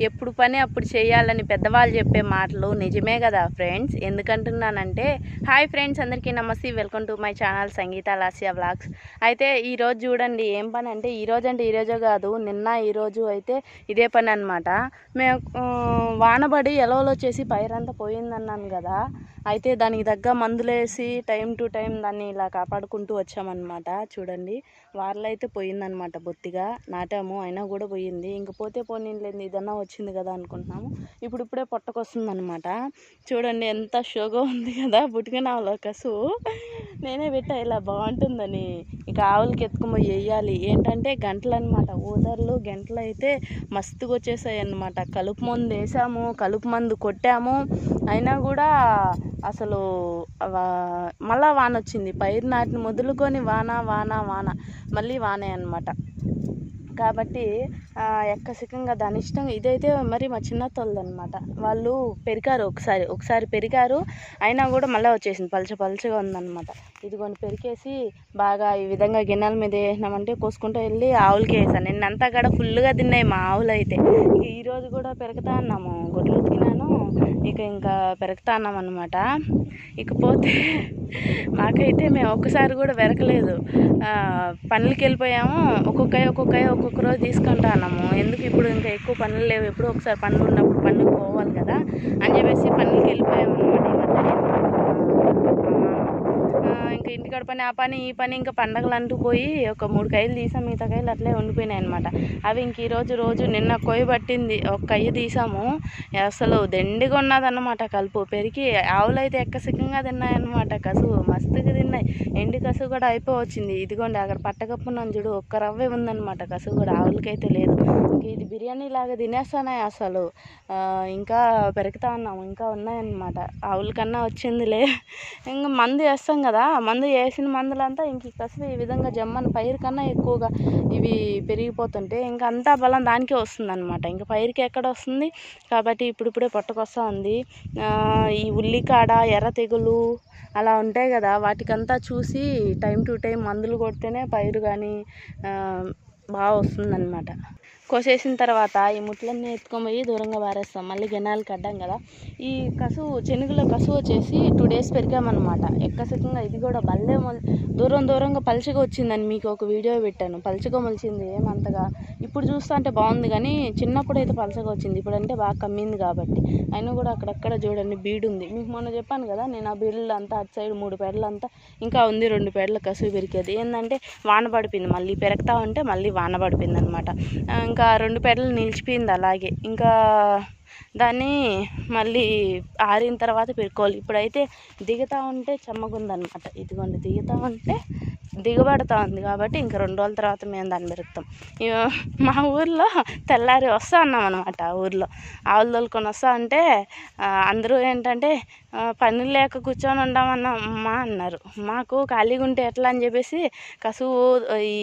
ఎప్పుడు పని అప్పుడు చేయాలని పెద్దవాళ్ళు చెప్పే మాటలు నిజమే కదా ఫ్రెండ్స్ ఎందుకంటున్నానంటే హాయ్ ఫ్రెండ్స్ అందరికీ నమస్తే welcome to my channel Sangeeta లాసియా blogs అయితే ఈరోజు చూడండి ఏం పని అంటే ఈరోజు అంటే ఈరోజు కాదు నిన్న ఈరోజు అయితే ఇదే పని అనమాట మేము వానబడి ఎలవలో చేసి పైరంతా పోయిందన్నాను కదా అయితే దానికి తగ్గ మందులేసి టైం టు టైం దాన్ని ఇలా కాపాడుకుంటూ వచ్చామన్నమాట. చూడండి వారలో అయితే పోయిందనమాట బొత్తిగా నాటాము అయినా కూడా పోయింది. ఇంక పోతే పోనీలేదు ఏదైనా వచ్చింది కదా అనుకుంటున్నాము. ఇప్పుడు ఇప్పుడే పొట్టకొస్తుంది అనమాట చూడండి ఎంత షోగా ఉంది కదా పుట్టుకుని ఆవులకసు నేనే పెట్టా ఇలా బాగుంటుందని. ఇక ఆవులకి ఎత్తుకుపోయి వేయాలి. ఏంటంటే గంటలు అనమాట ఊదర్లు గంటలు అయితే మస్తుగా వచ్చేసాయి అనమాట కలుపు మందు వేసాము కలుపు మందు కొట్టాము. అయినా కూడా అసలు మళ్ళా వాన వచ్చింది పైరు నాటిని మొదలుకొని వాన వాన వాన. మళ్ళీ వానే అనమాట కాబట్టి ఎక్కసికంగా దాని ఇష్టం ఇదైతే మరి మా చిన్న అనమాట వాళ్ళు పెరిగారు ఒకసారి ఒకసారి పెరిగారు అయినా కూడా మళ్ళీ వచ్చేసింది పలచ పలచగా ఉందన్నమాట. ఇదిగోని పెరికేసి బాగా ఈ విధంగా గిన్నెల మీద వేసినామంటే కోసుకుంటూ వెళ్ళి ఆవులకి వేసాను. నిన్నంతా కూడా ఫుల్గా తిన్నాయి మా ఆవులు అయితే ఈరోజు కూడా పెరుగుతా అన్నాము గొడ్లు ఉతికినాను ఇక ఇంకా పెరగతాన్నాం అనమాట ఇకపోతే మాకైతే మేము ఒక్కసారి కూడా వెరకలేదు పనులకి వెళ్ళిపోయాము ఒక్కొక్క ఒక్కొక్క ఒక్కొక్క రోజు తీసుకుంటా అన్నాము. ఎందుకు ఇప్పుడు ఇంకా ఎక్కువ పనులు లేవు? ఎప్పుడు ఒకసారి పనులు ఉన్నప్పుడు పనులకు పోవాలి కదా అని చెప్పేసి పనులకి వెళ్ళిపోయాము అనమాట ఇంకా ఇంటికాడ పని ఆ పని ఈ పని ఇంకా పండగలు అంటూ పోయి ఒక మూడు కాయలు తీసాం మిగతా కాయలు అట్లే ఉండిపోయినాయి అనమాట అవి ఇంక ఈరోజు రోజు నిన్న కొయ్య పట్టింది ఒక కయ్య తీసాము. అసలు దెండిగా ఉన్నదన్నమాట కలుపు. పెరిగి ఆవులు అయితే ఎక్కసికంగా తిన్నాయన్నమాట. కసువు మస్తుగా తిన్నాయి. ఎండి కసువు కూడా అయిపోవచ్చింది. ఇదిగోండి అక్కడ పట్టకప్పున్నాను చూడు ఒక్క రవ్వే ఉందన్నమాట. కసువు కూడా ఆవులకైతే లేదు. ఇంక ఇది బిర్యానీ లాగా తినేస్తున్నాయి అసలు. ఇంకా పెరుగుతా ఉన్నాము. ఇంకా ఉన్నాయన్నమాట. ఆవుల కన్నా వచ్చిందిలే. ఇంకా మందు వేస్తాం కదా మందు వేసిన మందులంతా ఇంక ఈ కసువు ఈ విధంగా జమ్మని పైరు కన్నా ఎక్కువగా ఇవి పెరిగిపోతుంటే ఇంకా అంతా బలం దానికే వస్తుంది అనమాట ఇంకా పైరుకి ఎక్కడ వస్తుంది? కాబట్టి ఇప్పుడిప్పుడే పొట్టకొస్తా ఉంది. ఈ ఉల్లికాడ ఎర్ర తెగులు అలా ఉంటాయి కదా వాటికంతా చూసి టైం టు టైం మందులు కొడితేనే పైరు కానీ బాగా వస్తుందన్నమాట. కోసేసిన తర్వాత ఈ ముట్లన్నీ ఎత్తుకొని పోయి దూరంగా పారేస్తాం. మళ్ళీ గెనాలకి అడ్డాం కదా. ఈ కసువు చెనుగులో కసువు వచ్చేసి టూ డేస్ పెరిగామన్నమాట. ఎక్కసకంగా ఇది కూడా బల్లే మొల్ దూరం దూరంగా పలుచగా వచ్చిందని మీకు ఒక వీడియో పెట్టాను. పలుచగా మొలిచింది ఏమంతగా. ఇప్పుడు చూస్తా అంటే బాగుంది కానీ చిన్నప్పుడు అయితే పలుచగా వచ్చింది. ఇప్పుడు అంటే బాగా కమ్మింది కాబట్టి. అయినా కూడా అక్కడక్కడ చూడండి బీడు ఉంది మీకు మొన్న చెప్పాను కదా నేను ఆ బీడులు అంతా అటు సైడ్ మూడు పేడలంతా ఇంకా ఉంది రెండు పేడల కసువు పెరిగేది. ఏంటంటే వాన పడిపోయింది. మళ్ళీ పెరుగుతా ఉంటే మళ్ళీ వాన పడిపోయింది అనమాట ఇంకా రెండు పెడలు నిలిచిపోయింది అలాగే. ఇంకా దాన్ని మళ్ళీ ఆరిన తర్వాత పెరుకోవాలి ఇప్పుడైతే దిగుతూ ఉంటే చెమ్మగుందనమాట ఇదిగోండి దిగుతూ ఉంటే దిగబడతా ఉంది కాబట్టి ఇంకా రెండు రోజుల తర్వాత మేము దాన్ని పెరుగుతాం మా ఊర్లో తెల్లారి వస్తా అన్నాం అనమాట ఆ ఊర్లో. ఆవులు తోలుకొని వస్తా అంటే అందరూ ఏంటంటే పని లేక కూర్చొని ఉండమన్న మా అన్నారు. మాకు ఖాళీగా ఉంటే ఎట్లా అని చెప్పేసి కసువు ఈ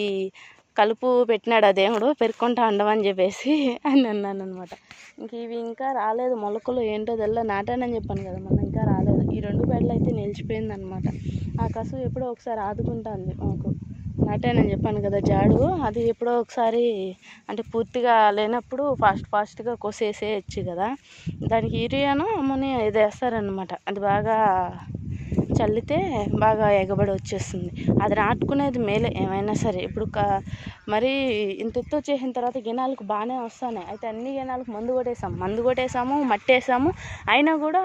కలుపు పెట్టినాడు ఆ దేవుడు పెరుక్కుంటా ఉండమని చెప్పేసి అని అన్నాను అనమాట ఇంక ఇవి ఇంకా రాలేదు మొలకలు ఏంటో తెల్ల నాటానని చెప్పాను కదా మొన్న ఇంకా రాలేదు. ఈ రెండు బెడ్లు అయితే నిలిచిపోయింది అనమాట ఆ కసువు ఎప్పుడో ఒకసారి ఆదుకుంటుంది మాకు. నాటానని చెప్పాను కదా జాడు అది ఎప్పుడో ఒకసారి అంటే పూర్తిగా లేనప్పుడు ఫాస్ట్ ఫాస్ట్గా కోసేసేయచ్చు కదా. దానికి యూరియాను అమ్మని ఇది వేస్తారనమాట అది బాగా చల్లితే బాగా ఎగబడి వచ్చేస్తుంది. అది నాటుకునేది మేలే ఏమైనా సరే. ఇప్పుడు క మరి ఇంత ఎత్తు వచ్చేసిన తర్వాత గినాలకు బాగానే వస్తున్నాయి అయితే అన్ని గినాలకు మందు కొట్టేసాము మందు కొట్టేసాము మట్టి వేసాము అయినా కూడా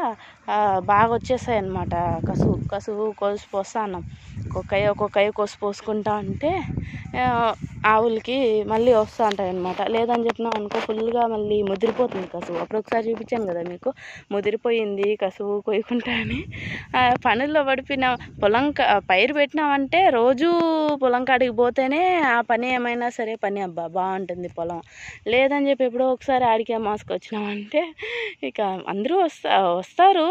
బాగా వచ్చేసాయి అన్నమాట కసువు కసువు కోసి పోస్తా ఉన్నాం ఒక్కొక్కయ్య ఒక్కొక్కయ్య కోసి పోసుకుంటా ఉంటే ఆవులకి మళ్ళీ వస్తూ ఉంటాయి లేదని చెప్పినాం అనుకో ఫుల్గా మళ్ళీ ముదిరిపోతుంది కసువు. అప్పుడు ఒకసారి చూపించాను కదా మీకు. ముదిరిపోయింది కసువు కొయ్యకుంటా అని. పనుల్లో పడిపోయిన పొలం పైరు పెట్టినామంటే రోజు పొలం కాడికి పోతేనే ఆ పని ఏమైనా సరే పని అబ్బా బాగుంటుంది పొలం. లేదని చెప్పి ఎప్పుడో ఒకసారి ఆడికే మాసుకొచ్చినామంటే ఇక అందరూ వస్తా వస్తారు.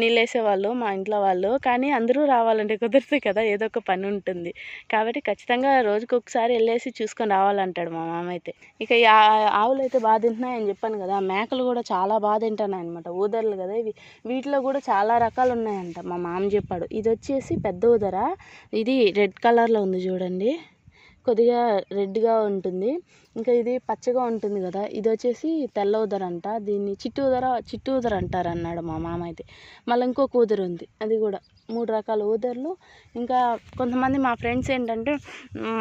నీళ్ళేసేవాళ్ళు మా ఇంట్లో వాళ్ళు. కానీ అందరూ రావాలంటే కుదరదు కదా ఏదో ఒక పని ఉంటుంది. కాబట్టి ఖచ్చితంగా రోజుకి ఒకసారి వెళ్ళేసి చూసుకొని రావాలంటాడు మా మామ అయితే ఇక ఈ ఆవులు అయితే బాగా తింటున్నాయని చెప్పాను కదా మేకలు కూడా చాలా బాగా తింటున్నాయి అనమాట ఊదర్లు కదా ఇవి. వీటిలో కూడా చాలా రకాలు ఉన్నాయంట మా మామ చెప్పాడు. ఇది వచ్చేసి పెద్ద ఊదర? ఇది రెడ్ కలర్లో ఉంది చూడండి. కొద్దిగా రెడ్గా ఉంటుంది. ఇంకా ఇది పచ్చగా ఉంటుంది కదా ఇది వచ్చేసి తెల్ల ఉదర అంట. దీన్ని చిట్టు ఉదర చిట్టు ఉదర అంటారు అన్నాడు మా మామ అయితే. మళ్ళీ ఇంకొక ఉదర ఉంది అది కూడా మూడు రకాల ఊదర్లు. ఇంకా కొంతమంది మా ఫ్రెండ్స్ ఏంటంటే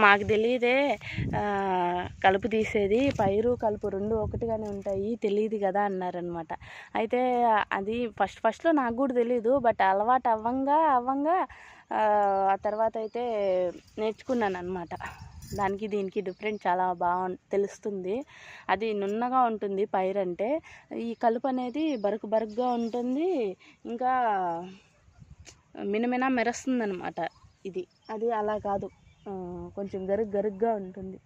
మాకు తెలియదే కలుపు తీసేది పైరు కలుపు రెండు ఒకటిగానే ఉంటాయి తెలియదు కదా అన్నారనమాట అయితే అది ఫస్ట్ ఫస్ట్లో నాకు కూడా తెలియదు బట్ అలవాటు అవ్వంగా అవ్వంగా ఆ తర్వాత అయితే నేర్చుకున్నాను అనమాట దానికి దీనికి డిఫరెంట్ చాలా బాగా తెలుస్తుంది. అది నున్నగా ఉంటుంది పైరు అంటే. ఈ కలుపు అనేది బరుకు బరుకుగా ఉంటుంది. ఇంకా మినమిన మెరుస్తుంది అనమాట ఇది. అది అలా కాదు. కొంచెం గరుగ్ గరుగ్గా ఉంటుంది.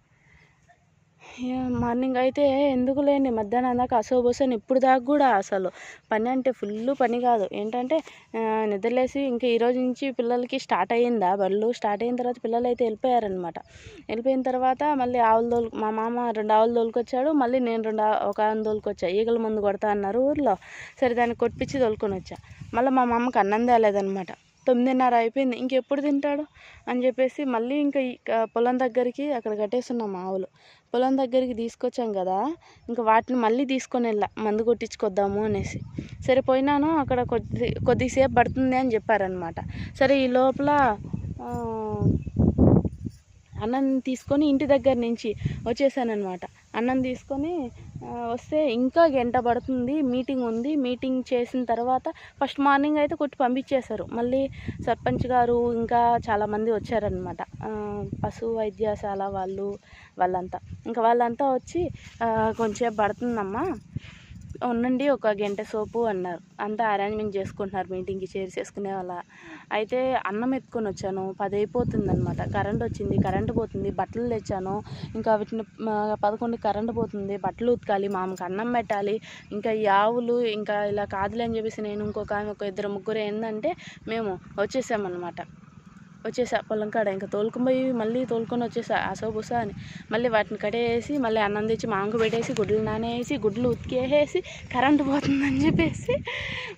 మార్నింగ్ అయితే ఎందుకు లేండి? మధ్యాహ్నం దాకా అసోబోసని ఇప్పుడు దాకా కూడా అసలు పని అంటే ఫుల్ పని కాదు. ఏంటంటే నిద్రలేసి ఇంకా ఈరోజు నుంచి పిల్లలకి స్టార్ట్ అయ్యిందా? బళ్ళు స్టార్ట్ అయిన తర్వాత పిల్లలు అయితే వెళ్ళిపోయారనమాట. వెళ్ళిపోయిన తర్వాత మళ్ళీ ఆవులు తోలు మా మామ రెండు ఆవులు తోలుకొచ్చాడు. మళ్ళీ నేను రెండు ఒక ఆవును తోలుకొచ్చా. ఈగల ముందు కొడతా అన్నారు ఊర్లో. సరే దాన్ని కొట్టించి తోలుకొని వచ్చా. మళ్ళీ మా మామకి అన్నం తేలేదనమాట. తొమ్మిదిన్నర అయిపోయింది. ఇంకెప్పుడు తింటాడు? అని చెప్పేసి మళ్ళీ ఇంకా పొలం దగ్గరికి అక్కడ కట్టేస్తున్నాం ఆవులు. పొలం దగ్గరికి తీసుకొచ్చాం కదా ఇంకా వాటిని మళ్ళీ తీసుకొని వెళ్ళా. మందు కొట్టించుకొద్దాము అనేసి. సరే పోయినాను అక్కడ కొద్ది కొద్దిసేపు పడుతుంది అని చెప్పారనమాట సరే ఈ లోపల అన్నం తీసుకొని ఇంటి దగ్గర నుంచి వచ్చేసానమాట అన్నం తీసుకొని వస్తే ఇంకా గంట పడుతుంది మీటింగ్ ఉంది. మీటింగ్ చేసిన తర్వాత ఫస్ట్ మార్నింగ్ అయితే కొట్టి పంపించేశారు. మళ్ళీ సర్పంచ్ గారు ఇంకా చాలామంది వచ్చారనమాట పశు వైద్యశాల వాళ్ళు వాళ్ళంతా. ఇంకా వాళ్ళంతా వచ్చి కొంచెం కొంచెంసేపు పడుతుందమ్మా. ఉండండి ఒక గంట సోపు అన్నారు. అంతా అరేంజ్మెంట్ చేసుకుంటున్నారు మీటింగ్కి చేరి చేసుకునే వాళ్ళ. అయితే అన్నం ఎత్తుకొని వచ్చాను. పది అయిపోతుంది అనమాట కరెంట్ వచ్చింది కరెంట్ పోతుంది. బట్టలు తెచ్చాను. ఇంకా వీటిని పదకొండు కరెంట్ పోతుంది. బట్టలు ఉతకాలి మామకి అన్నం పెట్టాలి. ఇంకా ఈ ఆవులు ఇంకా ఇలా కాదులే అని చెప్పేసి నేను ఇంకొక ఆమె ఒక ఇద్దరు ముగ్గురు ఏంటంటే మేము వచ్చేసామన్నమాట. వచ్చేసా పొలం కాడ ఇంకా తోలుకొని పోయి మళ్ళీ తోలుకొని వచ్చేసా అసోబుసా అని. మళ్ళీ వాటిని కడేసి మళ్ళీ అన్నం తెచ్చి మాంగు పెట్టేసి గుడ్లు నానేసి గుడ్లు ఉతికేసి కరెంటు పోతుందని చెప్పేసి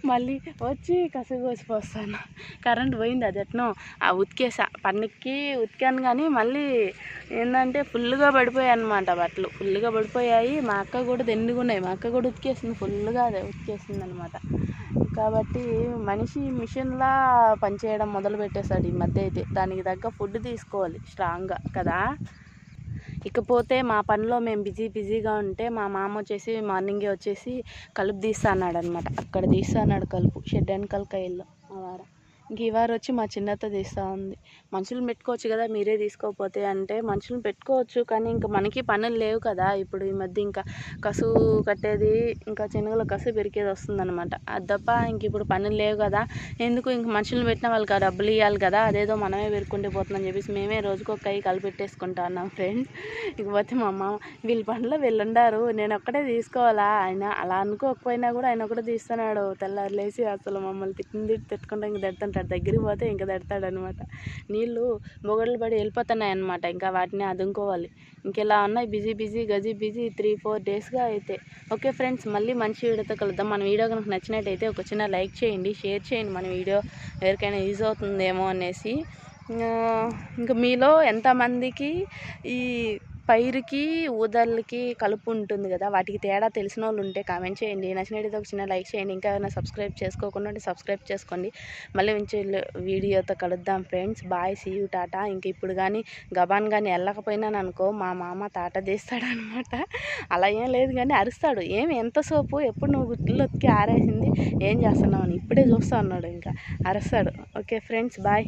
మళ్ళీ వచ్చి కసిగోసి పోస్తాను. కరెంట్ పోయింది అది ఎట్నో. ఆ ఉతికేసా. పన్నెక్కి ఉతికాను కానీ మళ్ళీ ఏంటంటే ఫుల్గా పడిపోయాయి అనమాట బట్టలు. ఫుల్గా పడిపోయాయి. మా అక్క కూడా దెండుగున్నాయి మా అక్క కూడా ఉతికేసింది. ఫుల్గా అదే ఉతికేసింది అనమాట కాబట్టి మనిషి మిషన్లా పనిచేయడం మొదలు పెట్టేశాడు ఈ మధ్య అయితే. దానికి తగ్గ ఫుడ్ తీసుకోవాలి స్ట్రాంగ్గా కదా? ఇకపోతే మా పనిలో మేము బిజీ బిజీగా ఉంటే మా మామ వచ్చేసి మార్నింగే వచ్చేసి కలుపు తీస్తా అన్నాడు అనమాట అక్కడ తీస్తా అన్నాడు కలుపు షెడ్ వెనకాల కైల్లో ఆ వారం గీవార్ వచ్చి మా చిన్నత్త తీస్తూ ఉంది. మనుషులను పెట్టుకోవచ్చు కదా మీరే తీసుకోకపోతే అంటే మనుషులను పెట్టుకోవచ్చు కానీ ఇంకా మనకి పనులు లేవు కదా. ఇప్పుడు ఈ మధ్య ఇంకా కసు కట్టేది ఇంకా శనగల కసు పెరికేది వస్తుందన్నమాట. అది తప్ప ఇంక ఇప్పుడు పనులు లేవు కదా. ఎందుకు ఇంక మనుషులను పెట్టిన వాళ్ళకి డబ్బులు ఇవ్వాలి కదా. అదేదో మనమే పెరుకుంటే పోతుందని చెప్పేసి మేమే రోజుకు ఒక కై కలిపెట్టేసుకుంటా ఉన్నాం ఫ్రెండ్స్ ఇకపోతే మా మామ వీళ్ళ పనిలో వీళ్ళు ఉండారు నేను ఒక్కటే తీసుకోవాలా? ఆయన అలా అనుకోకపోయినా కూడా ఆయన ఒకటే తీస్తున్నాడు. తెల్లారు లేచి అసలు మమ్మల్ని తిట్టింది తిట్టి తిట్టుకుంటా ఇంక తిడుతుంటాడు. దగ్గరికి పోతే ఇంకా తిడతాడు అనమాట నీళ్ళు మొగళ్ళు పడి వెళ్ళిపోతున్నాయి అనమాట ఇంకా వాటిని అదునుకోవాలి ఇంకెలా ఉన్నాయి? బిజీ బిజీ గజీ బిజీ త్రీ ఫోర్ డేస్గా అయితే. ఓకే ఫ్రెండ్స్ మళ్ళీ మంచి వీడియోతో కలుద్దాం. మన వీడియో కనుక నచ్చినట్టయితే ఒక చిన్న లైక్ చేయండి షేర్ చేయండి. మన వీడియో ఎవరికైనా యూజ్ అవుతుందేమో అనేసి. ఇంకా మీలో ఎంతమందికి ఈ పైరుకి ఊదర్లకి కలుపు ఉంటుంది కదా. వాటికి తేడా తెలిసిన వాళ్ళు ఉంటే కామెంట్ చేయండి. నచ్చినట్టు ఒక చిన్న లైక్ చేయండి. ఇంకా ఏమైనా సబ్స్క్రైబ్ చేసుకోకుండా ఉంటే సబ్స్క్రైబ్ చేసుకోండి. మళ్ళీ మంచి వీడియోతో కలుద్దాం friends. Bye see you tata. ఇంక ఇప్పుడు కానీ గబాన్ కానీ వెళ్ళకపోయినాను అనుకో మా మామ తాట తీస్తాడనమాట అలా ఏం లేదు కానీ అరుస్తాడు. ఏమి ఎంత సోపు? ఎప్పుడు నువ్వు గుడ్లు ఆరేసింది? ఏం చేస్తున్నావు? అని ఇప్పుడే చూస్తా అన్నాడు ఇంకా. అరుస్తాడు. Okay friends bye.